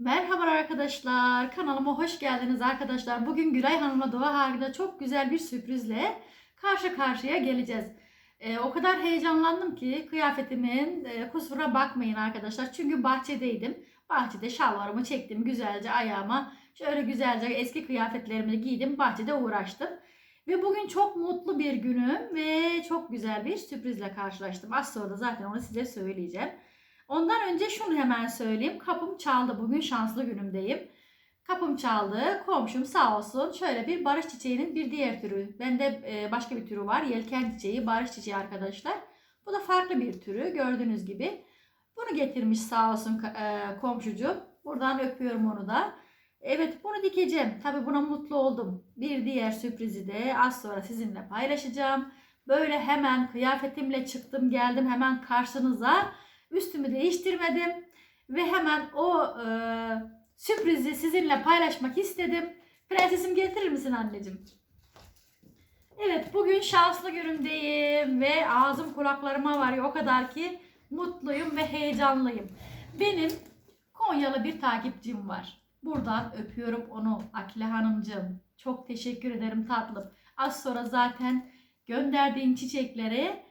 Merhaba arkadaşlar. Kanalıma hoş geldiniz arkadaşlar. Bugün Gülay Hanım'la Doğa Hargı'da çok güzel bir sürprizle karşı karşıya geleceğiz. Ee, o kadar heyecanlandım ki kıyafetimin e, kusura bakmayın arkadaşlar. Çünkü bahçedeydim. Bahçede şalvarımı çektim güzelce ayağıma. Şöyle güzelce eski kıyafetlerimi giydim. Bahçede uğraştım. Ve bugün çok mutlu bir günüm ve çok güzel bir sürprizle karşılaştım. Az sonra da zaten onu size söyleyeceğim. Ondan önce şunu hemen söyleyeyim. Kapım çaldı. Bugün şanslı günümdeyim. Kapım çaldı. Komşum sağ olsun. Şöyle bir barış çiçeğinin bir diğer türü. Bende e, başka bir türü var. Yelken çiçeği, barış çiçeği arkadaşlar. Bu da farklı bir türü. Gördüğünüz gibi. Bunu getirmiş sağ olsun e, komşucuğum. Buradan öpüyorum onu da. Evet bunu dikeceğim. Tabii buna mutlu oldum. Bir diğer sürprizi de az sonra sizinle paylaşacağım. Böyle hemen kıyafetimle çıktım geldim hemen karşınıza. Üstümü değiştirmedim ve hemen o e, sürprizi sizinle paylaşmak istedim. Prensesim getirir misin anneciğim? Evet bugün şanslı günümdeyim ve ağzım kulaklarıma var o kadar ki mutluyum ve heyecanlıyım. Benim Konyalı bir takipçim var. Buradan öpüyorum onu Akile Hanımcığım. Çok teşekkür ederim tatlım. Az sonra zaten gönderdiğin çiçekleri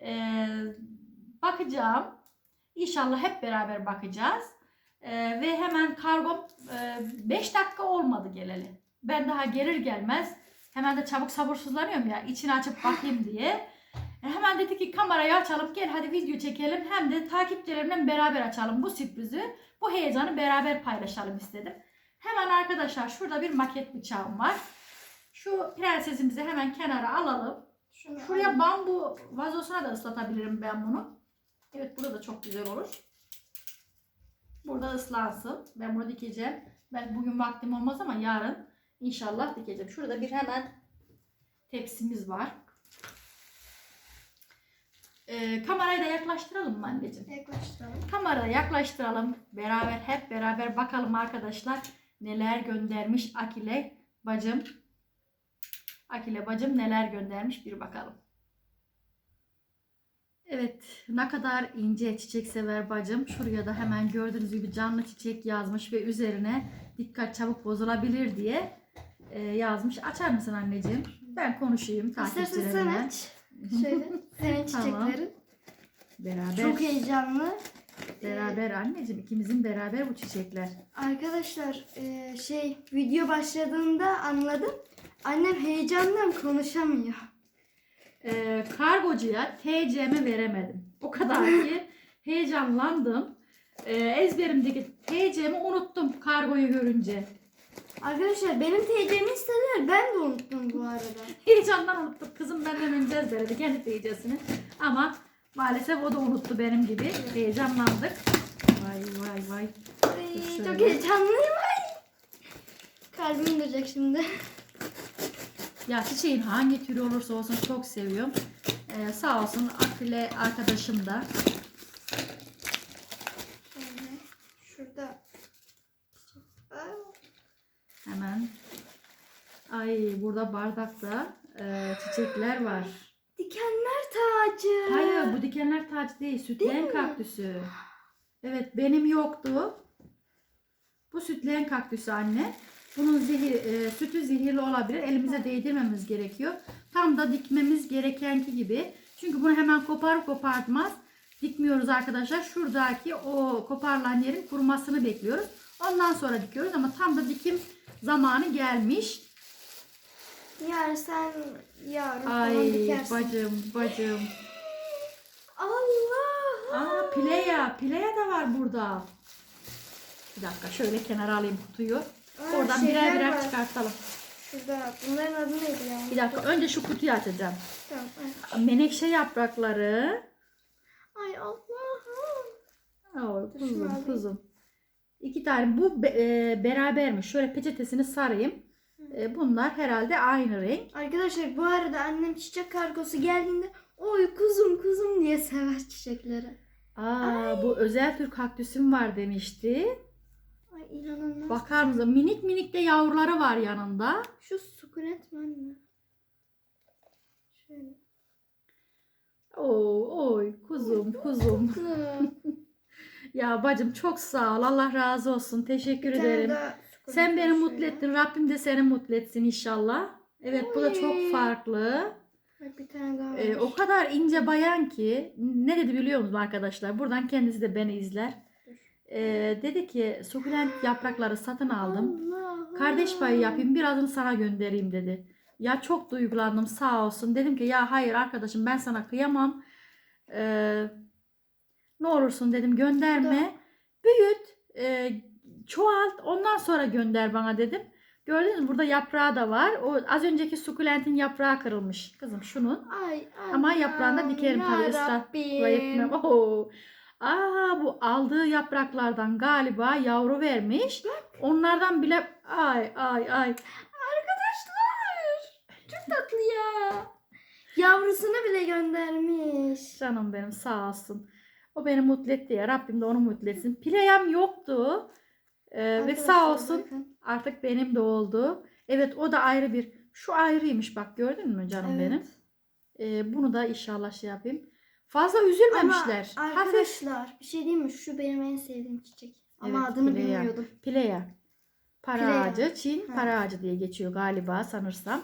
e, bakacağım. İnşallah hep beraber bakacağız. Ee, ve hemen kargom 5 dakika olmadı geleli. Ben daha gelir gelmez hemen de çabuk sabırsızlanıyorum ya içini açıp bakayım diye. E, hemen dedi ki kamerayı açalım gel hadi video çekelim hem de takipçilerimle beraber açalım bu sürprizi. Bu heyecanı beraber paylaşalım istedim. Hemen arkadaşlar şurada bir maket bıçağım var. Şu prensesimizi hemen kenara alalım. Şunu Şuraya bambu vazosuna da ıslatabilirim ben bunu. Evet burada da çok güzel olur. Burada ıslansın. Ben bunu dikeceğim. Ben bugün vaktim olmaz ama yarın inşallah dikeceğim. Şurada bir hemen tepsimiz var. Ee, kamerayı da yaklaştıralım mı anneciğim? yaklaştıralım. Kamerayı yaklaştıralım. Beraber hep beraber bakalım arkadaşlar neler göndermiş Akile bacım. Akile bacım neler göndermiş bir bakalım. Evet ne kadar ince çiçek sever bacım. Şuraya da hemen gördüğünüz gibi canlı çiçek yazmış ve üzerine dikkat çabuk bozulabilir diye e, yazmış. Açar mısın anneciğim? Ben konuşayım İstersen sen takipçilerimle. aç. Şöyle senin Tamam. çiçeklerin. Beraber, Çok heyecanlı. beraber anneciğim ikimizin beraber bu çiçekler. Arkadaşlar e, şey video başladığında anladım. Annem heyecandan konuşamıyor. E, kargocuya TC'mi veremedim. O kadar ki heyecanlandım. E, ezberimdeki TC'mi unuttum kargoyu görünce. Arkadaşlar benim TC'mi istediler. Ben de unuttum bu arada. Heyecandan unuttuk. Kızım benden önce ezberledi kendi TC'sini. Ama maalesef o da unuttu benim gibi. Heyecanlandık. Vay vay vay. Ay, çok heyecanlıyım. Ay. Kalbim duracak şimdi. Ya çiçeğin hangi türü olursa olsun çok seviyorum. E, sağ olsun Akile arkadaşım da. Şurada. Hemen. Ay burada bardakta e, çiçekler var. Dikenler tacı. Hayır bu dikenler tacı değil. Sütleyen mi? kaktüsü. Evet benim yoktu. Bu sütleyen kaktüsü anne. Bunun zehir, e, sütü zehirli olabilir. Elimize değdirmemiz gerekiyor. Tam da dikmemiz gerekenki gibi. Çünkü bunu hemen koparıp kopartmaz. Dikmiyoruz arkadaşlar. Şuradaki o koparılan yerin kurumasını bekliyoruz. Ondan sonra dikiyoruz ama tam da dikim zamanı gelmiş. Yarın sen yarın falan Ay dikersin. bacım bacım. Allah. Aa Pileya. Pileya da var burada. Bir dakika şöyle kenara alayım kutuyu. Oradan şeyler birer birer var. çıkartalım. Şurada bunların adı neydi ya? Bir dakika önce şu kutuyu açacağım. Tamam. ay. Menekşe yaprakları. Ay Allah'ım. Oo, şunu kuzum kuzum. İki tane bu be- e, berabermiş. Şöyle peçetesini sarayım. E, bunlar herhalde aynı renk. Arkadaşlar bu arada annem çiçek kargosu geldiğinde oy kuzum kuzum diye sever çiçekleri. Aa bu özel tür kaktüsüm var demişti. Ay inanılmaz. Bakar mısın? Minik minik de yavruları var yanında. Şu sukulent mi? Şöyle. Oo, oy kuzum kuzum. Ya bacım çok sağ ol. Allah razı olsun. Teşekkür tane ederim. Sen beni mutlu şöyle. ettin. Rabbim de seni mutlu etsin inşallah. Evet bu da çok Oy. farklı. Bak bir tane daha Ee, o kadar ince bayan ki ne dedi biliyor musunuz arkadaşlar? Buradan kendisi de beni izler. Ee, dedi ki sukulent yaprakları satın aldım. Kardeş payı yapayım birazını sana göndereyim dedi. Ya çok duygulandım sağ olsun. Dedim ki ya hayır arkadaşım ben sana kıyamam. Ee, ne olursun dedim gönderme. Büyüt, e, çoğalt ondan sonra gönder bana dedim. Gördünüz mü burada yaprağı da var. O az önceki sukulentin yaprağı kırılmış. Kızım şunun. Ay, ay, Ama yaprağını dikerim tabii, ısrar etmem. Oo. Aa bu aldığı yapraklardan galiba yavru vermiş. Onlardan bile ay ay ay. Arkadaşlar çok tatlı ya. Yavrusunu bile göndermiş. Canım benim sağ olsun. O beni mutlu etti ya. Rabbim de onu mutlu etsin. Pileyem yoktu. Ee, ve sağ olsun bakın. artık benim de oldu. Evet o da ayrı bir. Şu ayrıymış bak gördün mü canım Evet. benim. Ee, bunu da inşallah şey yapayım. Fazla üzülmemişler. Ama Hafif arkadaşlar bir şey diyeyim mi? Şu benim en sevdiğim çiçek. Ama Evet, adını Pileya. bilmiyordum. Pileya. Para Pileya. ağacı, Çin Ha. para ağacı diye geçiyor galiba sanırsam.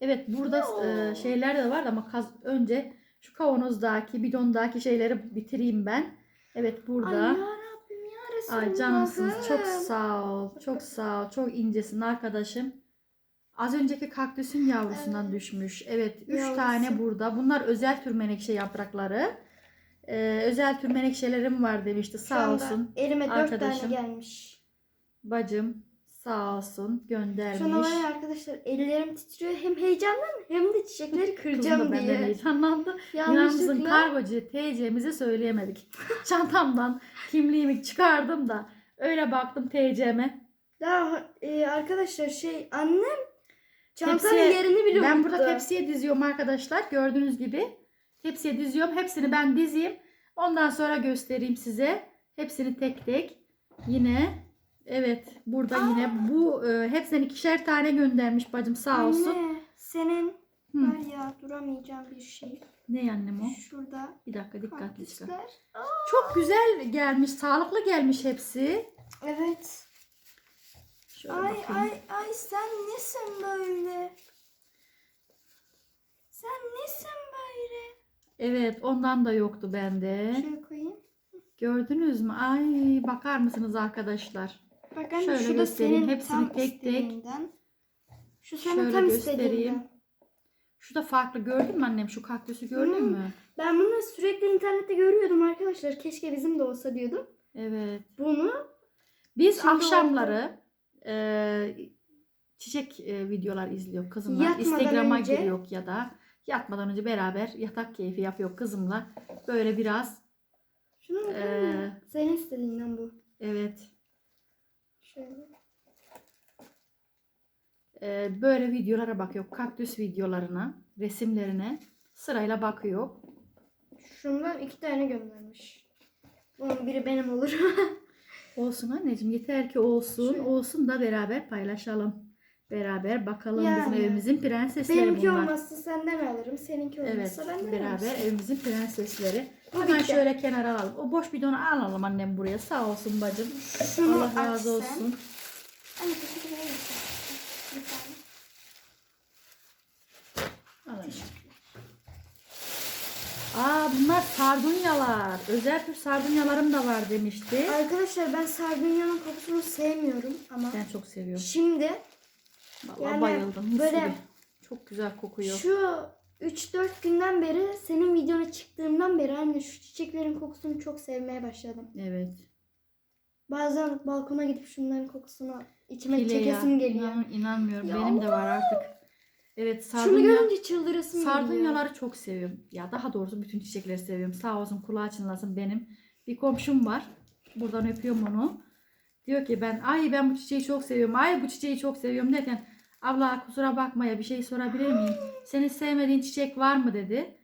Evet burada e, şeyler de var ama kaz- önce şu kavanozdaki, bidondaki şeyleri bitireyim ben. Evet Ay burada. yarabbim ya. Ay canımsınız çok sağ ol. Çok sağ ol. Çok incesin arkadaşım. Az önceki kaktüsün yavrusundan düşmüş. Evet, üç Yavrusu. tane burada. Bunlar özel tür menekşe yaprakları. Ee, özel tür menekşelerim var demişti. Şu Sağ anda olsun. Elime dört arkadaşım. tane gelmiş. Bacım sağ olsun göndermiş. Şu an var ya arkadaşlar ellerim titriyor. Hem heyecandan hem de çiçekleri Kızım da kıracağım benden diye. heyecanlandı. İnanmışsın Yanlışlıkla. kargocu TC'mizi söyleyemedik. Çantamdan kimliğimi çıkardım da öyle baktım TC'me. Daha e, arkadaşlar şey annem çantanın Tepsiye- yerini bile Ben burada tepsiye diziyorum arkadaşlar. Gördüğünüz gibi. Tepsiye diziyorum. Hepsini ben dizeyim. Ondan sonra göstereyim size. Hepsini tek tek. Yine evet burada yine bu e, hepsinden ikişer tane göndermiş bacım sağ olsun. Anne senin Hı. var ya duramayacağım bir şey. Ne annem o? Şurada Bir dakika dikkatli çıkar. Çok güzel gelmiş. Sağlıklı gelmiş hepsi. Evet. Şöyle Ay bakayım. ay ay sen nesin böyle? Sen nesin böyle? Evet ondan da yoktu bende. Şöyle koyayım. Gördünüz mü? Ay bakar mısınız arkadaşlar? Bak anne Şöyle şu da göstereyim. senin Hepsini tam tek tek. Şu senin Şöyle tam göstereyim. Şu da farklı gördün mü annem? Şu kaktüsü gördün Hmm. mü? Ben bunu sürekli internette görüyordum arkadaşlar. Keşke bizim de olsa diyordum. Evet. Bunu Biz Şimdi akşamları e, çiçek e, videolar izliyor kızımla. Yatmadan Instagram'a önce- giriyor ya da yatmadan önce beraber yatak keyfi yapıyor kızımla. Böyle biraz bakar Ee, mısın? Senin istediğinden bu. evet Şöyle. e, böyle videolara bakıyor. Kaktüs videolarına, resimlerine sırayla bakıyor. Şundan iki tane göndermiş. Bunun biri benim olur. Olsun anneciğim yeter ki olsun. Şöyle. Olsun da beraber paylaşalım. Beraber bakalım Yani. bizim evimizin prensesleri Benimki bunlar. olmazsa senden alırım. Seninki Evet olmazsa benden beraber evimizin prensesleri. Hemen şöyle kenara alalım. O boş bidonu alalım annem buraya. Sağ olsun bacım. Şunu Allah razı olsun. Anne teşekkür ederim. Bir tane. Al annem. Aa bunlar sardunyalar. Özel tür sardunyalarım da var demişti. Arkadaşlar ben sardunyanın kokusunu sevmiyorum ama Ben çok seviyorum. şimdi Vallahi Yani bayıldım. Mis böyle- gibi. Çok güzel kokuyor. şu 3-4 günden beri senin videona çıktığımdan beri anne şu çiçeklerin kokusunu çok sevmeye başladım. Evet. Bazen balkona gidip şunların kokusunu içime Pile ya. çekesim geliyor. İnan- inanmıyorum. Ya Benim de var artık. Evet Şunu sardunya. görünce çıldırasım. Sardunyaları çok seviyorum. Ya daha doğrusu bütün çiçekleri seviyorum. Sağ olsun kulağı çınlasın benim. Bir komşum var. Buradan öpüyorum onu. Diyor ki ben ay ben bu çiçeği çok seviyorum. Ay bu çiçeği çok seviyorum derken abla kusura bakma ya bir şey sorabilir miyim? Senin sevmediğin çiçek var mı dedi.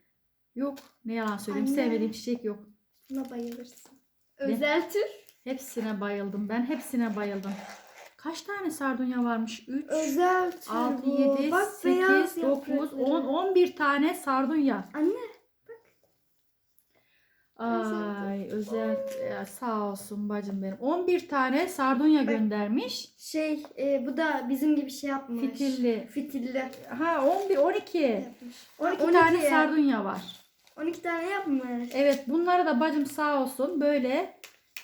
Yok ne yalan söyleyeyim Anne. sevmediğim çiçek yok. Buna bayılırsın. Özel tür. Hepsine bayıldım ben hepsine bayıldım. Kaç tane sardunya varmış? 3, Özel tür 6, bu. 7, Bak beyaz 8, 9, yaprakları. 10, 11 tane sardunya. Anne Ay özel e, sağ olsun bacım benim. 11 tane sardunya göndermiş. Şey e, bu da bizim gibi şey yapmış. Fitilli. Fitilli Ha 11 12. yapmış. 12 12 tane ya. sardunya var. 12 tane yapmış. Evet bunları da bacım sağ olsun böyle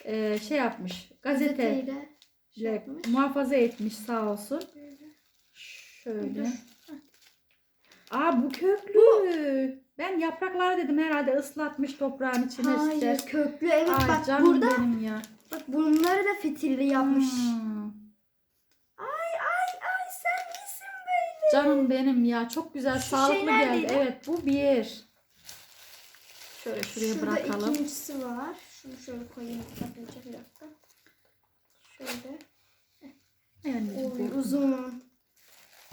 e, şey yapmış. Gazete Gazeteyle şey yapmış. muhafaza etmiş sağ olsun. Şöyle. Aa bu köklü. Ben yaprakları dedim herhalde ıslatmış toprağın içine Hayır ister. köklü evet Ay bak canım burada benim ya. bak bunları da fitilli yapmış. Hmm. Ay ay ay sen misin böyle? Canım benim ya çok güzel Şu sağlıklı şey geldi. neredeydi? Evet bu bir. Şöyle şuraya Şurada bırakalım. ikincisi var. Şunu şöyle koyayım. Bakınca bir dakika. Şöyle. Evet, Oy, uzun.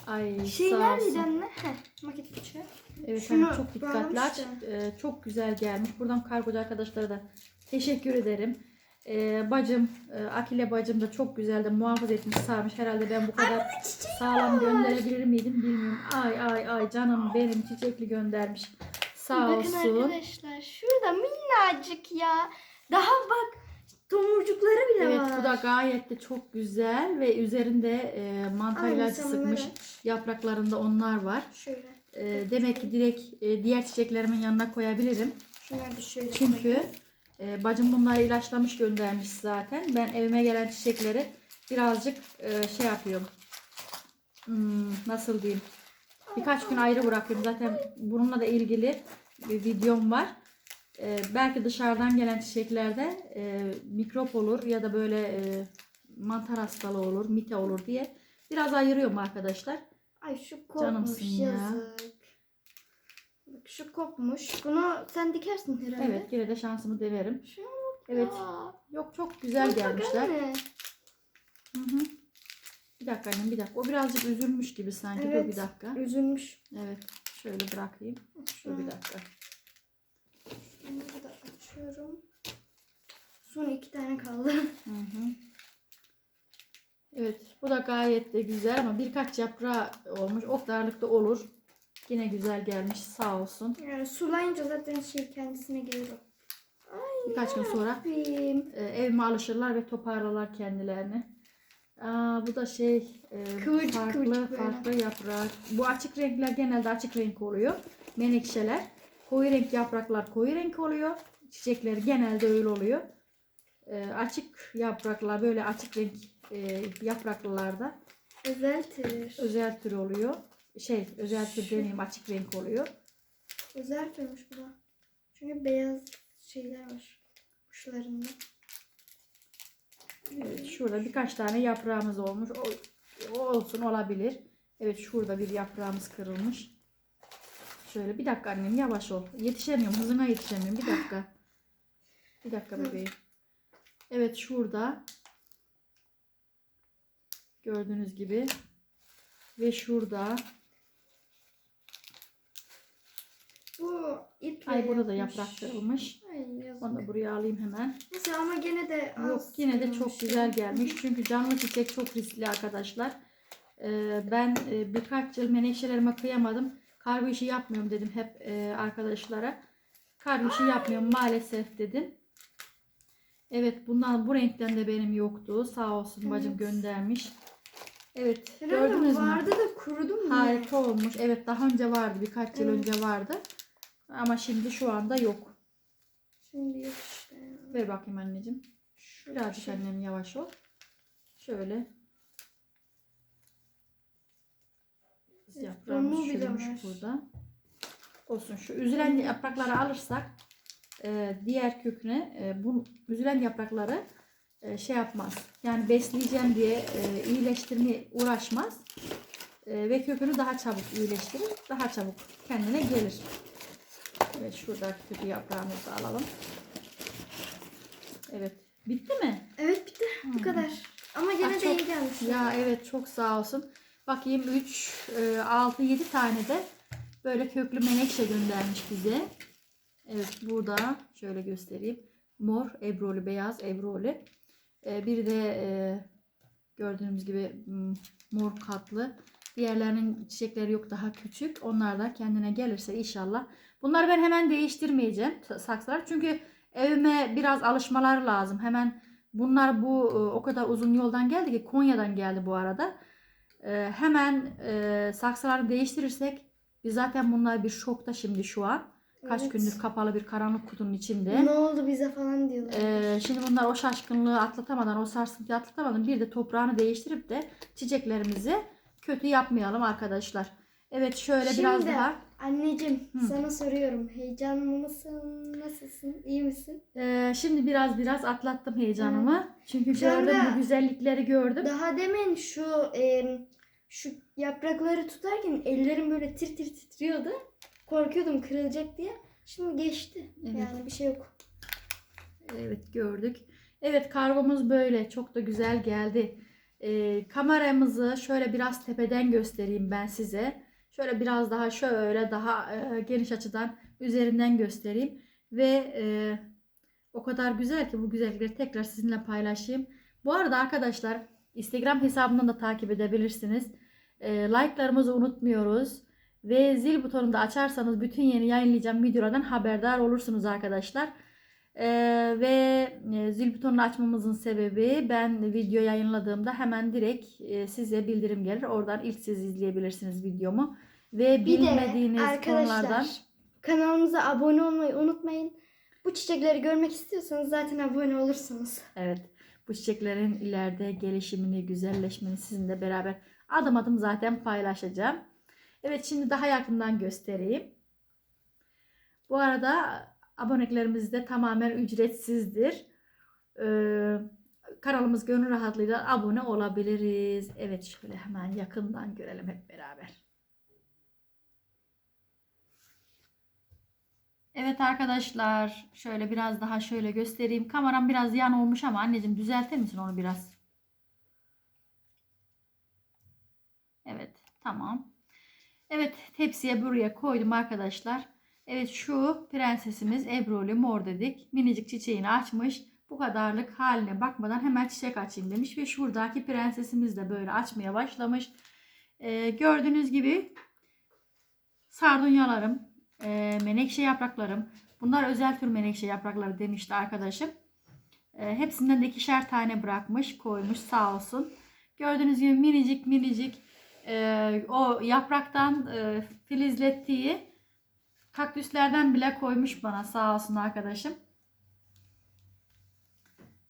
Ay Şey sağ neredeydi olsun. anne? Heh, maket bıçağı. Evet Şunu hani çok dikkatli aç. bağlamıştım. Ee, çok güzel gelmiş. Buradan kargocu arkadaşlara da teşekkür ederim. Ee, bacım, e, Akile bacım da çok güzel de muhafaza etmiş sarmış. Herhalde ben bu kadar sağlam gönderebilir miydim bilmiyorum. Ay ay ay canım benim çiçekli göndermiş. Sağ Bakın olsun. arkadaşlar şurada minnacık ya. Daha bak tomurcukları bile Evet var. bu da gayet de çok güzel ve üzerinde e, mantar Aynen, ilacı sen sıkmış. bunları- Yapraklarında onlar var. Şöyle. E, demek ki direkt e, diğer çiçeklerimin yanına koyabilirim. Şunları da şöyle Çünkü koyayım. e, bacım bunları ilaçlamış göndermiş zaten. Ben evime gelen çiçekleri birazcık e, şey yapıyorum. Hmm, nasıl diyeyim? Birkaç gün ayrı bırakıyorum. Zaten bununla da ilgili bir videom var. E, belki dışarıdan gelen çiçeklerde e, mikrop olur ya da böyle e, mantar hastalığı olur, mite olur diye biraz ayırıyorum arkadaşlar. Ay şu kopmuş Canımsın ya. yazık. Bak şu kopmuş. Bunu sen dikersin herhalde. Evet, yine de şansımı denerim. Bak Evet. Yok çok güzel Bak gelmişler. anne. Hı hı. Bir dakika annem bir dakika. O birazcık üzülmüş gibi sanki. Dur bir Evet. dakika. Üzülmüş. Evet. Şöyle bırakayım. Dur bir dakika. Bunları da açıyorum. Son iki tane kaldı. Hı hı. Evet. Bu da gayet de güzel ama birkaç yaprağı olmuş. O darlıkta olur. Yine güzel gelmiş. Sağ olsun. Yani sulayınca zaten şey kendisine gelir o. Birkaç gün sonra Yapayım. e, evime alışırlar ve toparlarlar kendilerini. Aa, bu da şey e, Kıvırcık farklı kıvırcık böyle. farklı yaprak. Bu açık renkler genelde açık renk oluyor. Menekşeler. Koyu renk yapraklar koyu renk oluyor. Çiçekleri genelde öyle oluyor. E, açık yapraklar böyle açık renk e, yapraklılarda Özel tür. özel tür oluyor. Şey özel tür Şu- demeyeyim açık renk oluyor. Özel türmüş bu da. Çünkü beyaz şeyler var. Uçlarında. Evet, şurada birkaç tane yaprağımız olmuş. O, o olsun olabilir. Evet şurada bir yaprağımız kırılmış. Şöyle bir dakika annem yavaş ol. Yetişemiyorum hızına yetişemiyorum. Bir dakika. Bir dakika bebeğim. Evet şurada. Gördüğünüz gibi. Ve şurada. Bu iple Ay burada da yapmış. yaprak kırılmış. Ay yazık. Onu da buraya alayım hemen. Neyse ama gene de Yok az yine de çok güzel gelmiş. Çünkü canlı çiçek çok riskli arkadaşlar. Ee, ben e, birkaç yıl menekşelerime kıyamadım. Kargo işi yapmıyorum dedim hep e, arkadaşlara. Kargo işi yapmıyorum maalesef dedim. Evet bundan bu renkten de benim yoktu. Sağ olsun bacım Evet. göndermiş. Evet Herhalde gördünüz mü? vardı da kurudu mu? Harika olmuş. Evet daha önce vardı birkaç yıl Evet. önce vardı. Ama şimdi şu anda yok. Şimdi yok işte. Ver bakayım anneciğim. Şu Birazcık şey. annem yavaş ol. Şöyle. Yaprağımız çürümüş burada. Olsun şu üzülen yaprakları alırsak e, diğer köküne e, bu üzülen yaprakları e, şey yapmaz. Yani besleyeceğim diye e, iyileştirmeye uğraşmaz. E, ve kökünü daha çabuk iyileştirir. Daha çabuk kendine gelir. Evet şuradaki kötü yaprağımızı da alalım. Evet. Bitti mi? Evet bitti. Bu Hı. kadar. Ama gene Ah, de iyi gelmiş. Ya evet çok sağ olsun. Bakayım 3, 6, 7 tane de böyle köklü menekşe göndermiş bize. Evet burada şöyle göstereyim. Mor, ebroli, beyaz, ebroli. Ee, biri de e, gördüğünüz gibi mor katlı. Diğerlerinin çiçekleri yok daha küçük. Onlar da kendine gelirse inşallah. Bunları ben hemen değiştirmeyeceğim sa- saksılar. Çünkü Evime biraz alışmalar lazım. Hemen bunlar bu e, o kadar uzun yoldan geldi ki Konya'dan geldi bu arada. E, hemen e, saksıları değiştirirsek biz zaten bunlar bir şokta şimdi şu an. Kaç Evet. gündür kapalı bir karanlık kutunun içinde. Ne oldu bize falan diyorlar. Ee, şimdi bunlar o şaşkınlığı atlatamadan, o sarsıntıyı atlatamadan bir de toprağını değiştirip de çiçeklerimizi kötü yapmayalım arkadaşlar. Evet şöyle biraz Şimdi, daha. Anneciğim Hı. sana soruyorum. Heyecanlı mısın? Nasılsın? İyi misin? Ee, şimdi biraz biraz atlattım heyecanımı. Çünkü Şu anda- gördüm bu güzellikleri gördüm. Daha demin şu e, şu yaprakları tutarken ellerim böyle tir tir titriyordu. Korkuyordum kırılacak diye. Şimdi geçti. Evet. Yani bir şey yok. Evet gördük. Evet kargomuz böyle çok da güzel geldi. Ee, kameramızı şöyle biraz tepeden göstereyim ben size. Şöyle biraz daha şöyle daha e, geniş açıdan üzerinden göstereyim. Ve e, o kadar güzel ki bu güzellikleri tekrar sizinle paylaşayım. Bu arada arkadaşlar Instagram hesabından da takip edebilirsiniz. E, like'larımızı unutmuyoruz. Ve zil butonunu da açarsanız bütün yeni yayınlayacağım videolardan haberdar olursunuz arkadaşlar. Ee, ve e, zil butonunu açmamızın sebebi ben video yayınladığımda hemen direkt e, size bildirim gelir. Oradan ilk siz izleyebilirsiniz videomu. Ve Bir de bilmediğiniz arkadaşlar konulardan kanalımıza abone olmayı unutmayın. Bu çiçekleri görmek istiyorsanız zaten abone olursunuz. evet bu çiçeklerin ileride gelişimini, güzelleşmeni sizinle beraber adım adım zaten paylaşacağım. Evet şimdi daha yakından göstereyim. Bu arada aboneliklerimiz de tamamen ücretsizdir. Ee, kanalımız gönül rahatlığıyla abone olabiliriz. Evet şöyle hemen yakından görelim hep beraber. Evet arkadaşlar şöyle biraz daha şöyle göstereyim. Kameram biraz yan olmuş ama anneciğim düzeltir misin onu biraz? Evet tamam. Evet tepsiye buraya koydum arkadaşlar. Evet şu prensesimiz Ebroli mor dedik. Minicik çiçeğini açmış. Bu kadarlık haline bakmadan hemen çiçek açayım demiş. Ve şuradaki prensesimiz de böyle açmaya başlamış. Ee, gördüğünüz gibi sardunyalarım, e, menekşe yapraklarım. Bunlar özel tür menekşe yaprakları demişti arkadaşım. E, hepsinden de ikişer tane bırakmış koymuş sağ olsun. Gördüğünüz gibi minicik minicik e, o yapraktan e, filizlettiği kaktüslerden bile koymuş bana sağ olsun arkadaşım.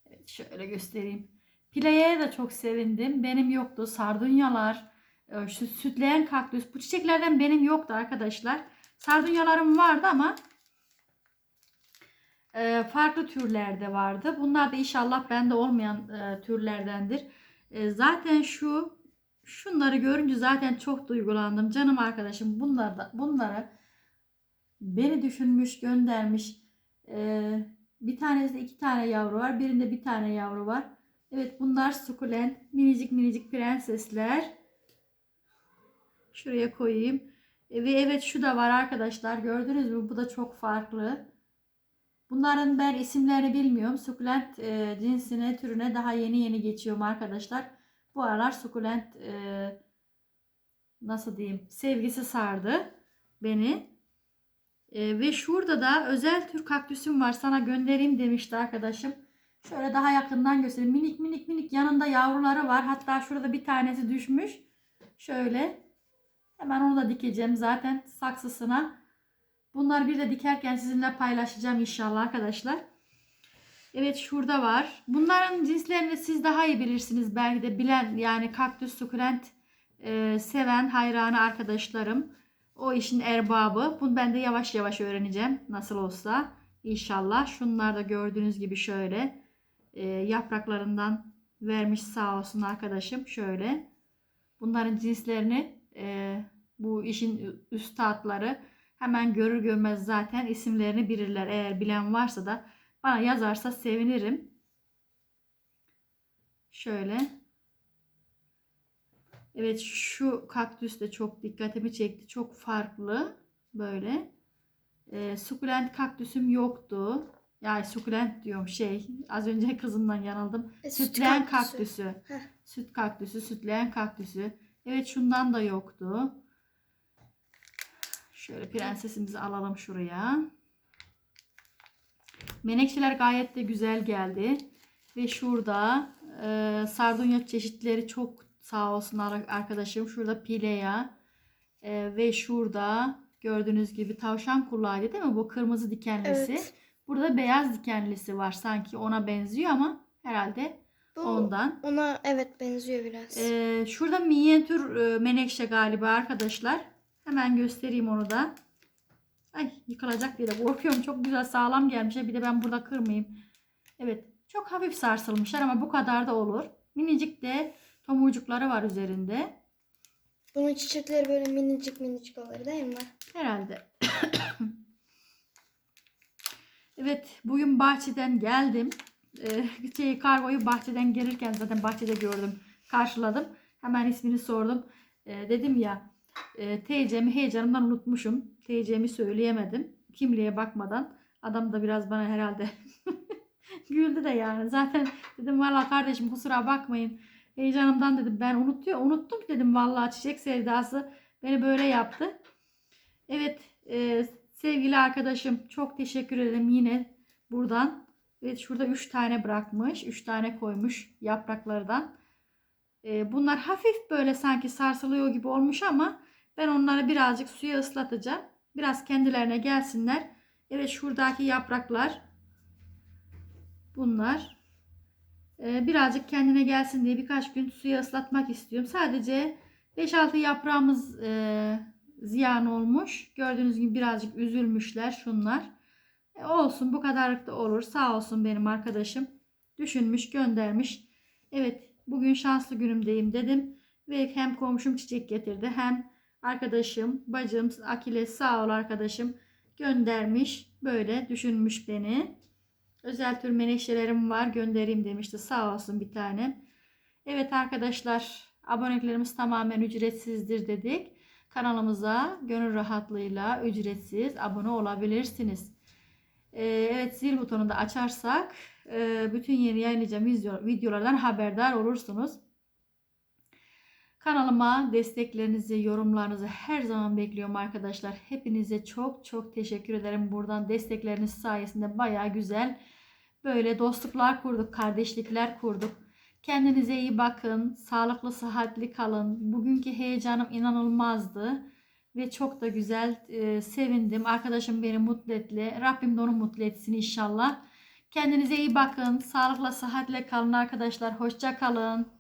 Evet şöyle göstereyim. Pileye de çok sevindim. Benim yoktu. Sardunyalar, e, şu sütleyen kaktüs. Bu çiçeklerden benim yoktu arkadaşlar. Sardunyalarım vardı ama e, farklı türlerde vardı. Bunlar da inşallah bende olmayan e, türlerdendir. Zaten şu şunları görünce zaten çok duygulandım. Canım arkadaşım bunlar da, bunları beni düşünmüş, göndermiş. E, bir tanesinde iki tane yavru var. Birinde bir tane yavru var. Evet bunlar sukulent. Minicik minicik prensesler. Şuraya koyayım. E, Ve evet şu da var arkadaşlar. Gördünüz mü? Bu da çok farklı. Bunların ben isimlerini bilmiyorum. Sukulent e, cinsine, türüne daha yeni yeni geçiyorum arkadaşlar. Bu aralar sukulent e, nasıl diyeyim sevgisi sardı beni. E, ve şurada da özel tür kaktüsüm var. Sana göndereyim demişti arkadaşım. Şöyle daha yakından göstereyim. Minik minik minik yanında yavruları var. Hatta şurada bir tanesi düşmüş. Şöyle. Hemen onu da dikeceğim zaten saksısına. Bunları bir de dikerken sizinle paylaşacağım inşallah arkadaşlar. Evet şurada var. Bunların cinslerini siz daha iyi bilirsiniz. Belki de bilen yani kaktüs sukulent e, seven hayranı arkadaşlarım. O işin erbabı. Bunu ben de yavaş yavaş öğreneceğim. Nasıl olsa inşallah. Şunlar da gördüğünüz gibi şöyle e, yapraklarından vermiş sağ olsun arkadaşım. Şöyle. Bunların cinslerini e, bu işin üstadları hemen görür görmez zaten isimlerini bilirler. Eğer bilen varsa da bana yazarsa sevinirim. Şöyle. Evet şu kaktüs de çok dikkatimi çekti. Çok farklı. Böyle. E, sukulent kaktüsüm yoktu. Yani sukulent diyorum şey. Az önce kızımdan yanıldım. E, süt sütleyen kaktüsü. kaktüsü. Heh. Süt kaktüsü, sütleyen kaktüsü. Evet şundan da yoktu. Şöyle prensesimizi alalım şuraya. Menekşeler gayet de güzel geldi. Ve şurada e, sardunya çeşitleri çok sağ olsun ar- arkadaşım. Şurada pileya e, ve şurada gördüğünüz gibi tavşan kulağıydı değil mi? Bu kırmızı dikenlisi. Evet. Burada beyaz dikenlisi var. Sanki ona benziyor ama herhalde Bu ondan. ona evet benziyor biraz. Ee, şurada minyatür e, menekşe galiba arkadaşlar. Hemen göstereyim onu da. Ay yıkılacak diye de korkuyorum. Çok güzel sağlam gelmiş. Bir de ben burada kırmayayım. Evet. Çok hafif sarsılmışlar ama bu kadar da olur. Minicik de tomurcukları var üzerinde. Bunun çiçekleri böyle minicik minicik olur değil mi? Herhalde. evet, bugün bahçeden geldim. Ee, şey, kargoyu bahçeden gelirken zaten bahçede gördüm. Karşıladım. Hemen ismini sordum. Ee, dedim ya, e, TC'mi heyecanımdan unutmuşum. TC'mi söyleyemedim. Kimliğe bakmadan. Adam da biraz bana herhalde güldü de yani. Zaten dedim valla kardeşim kusura bakmayın. Heyecanımdan dedim ben unutuyor, unuttum dedim vallahi çiçek sevdası beni böyle yaptı. Evet e, sevgili arkadaşım çok teşekkür ederim yine buradan. Evet şurada 3 tane bırakmış. 3 tane koymuş yapraklardan. E, bunlar hafif böyle sanki sarsılıyor gibi olmuş ama ben onları birazcık suya ıslatacağım. Biraz kendilerine gelsinler. Evet şuradaki yapraklar bunlar. E, birazcık kendine gelsin diye birkaç gün suya ıslatmak istiyorum. Sadece 5-6 yaprağımız e, ziyan olmuş. Gördüğünüz gibi birazcık üzülmüşler şunlar. E, olsun bu kadarlık da olur. Sağ olsun benim arkadaşım. Düşünmüş göndermiş. Evet bugün şanslı günümdeyim dedim. Ve hem komşum çiçek getirdi hem arkadaşım bacım Akile sağ ol arkadaşım göndermiş. Böyle düşünmüş beni. Özel tür menekşelerim var göndereyim demişti. Sağ olsun bir tane. Evet arkadaşlar aboneliklerimiz tamamen ücretsizdir dedik. Kanalımıza gönül rahatlığıyla ücretsiz abone olabilirsiniz. Ee, evet zil butonunu da açarsak e, bütün yeni yayınlayacağım video- videolardan haberdar olursunuz. Kanalıma desteklerinizi, yorumlarınızı her zaman bekliyorum arkadaşlar. Hepinize çok çok teşekkür ederim. Buradan destekleriniz sayesinde baya güzel böyle dostluklar kurduk, kardeşlikler kurduk. Kendinize iyi bakın. Sağlıklı, sıhhatli kalın. Bugünkü heyecanım inanılmazdı. Ve çok da güzel e, sevindim. Arkadaşım beni mutlu etti. Rabbim de onu mutlu etsin inşallah. Kendinize iyi bakın. Sağlıkla, sıhhatle kalın arkadaşlar. Hoşça kalın.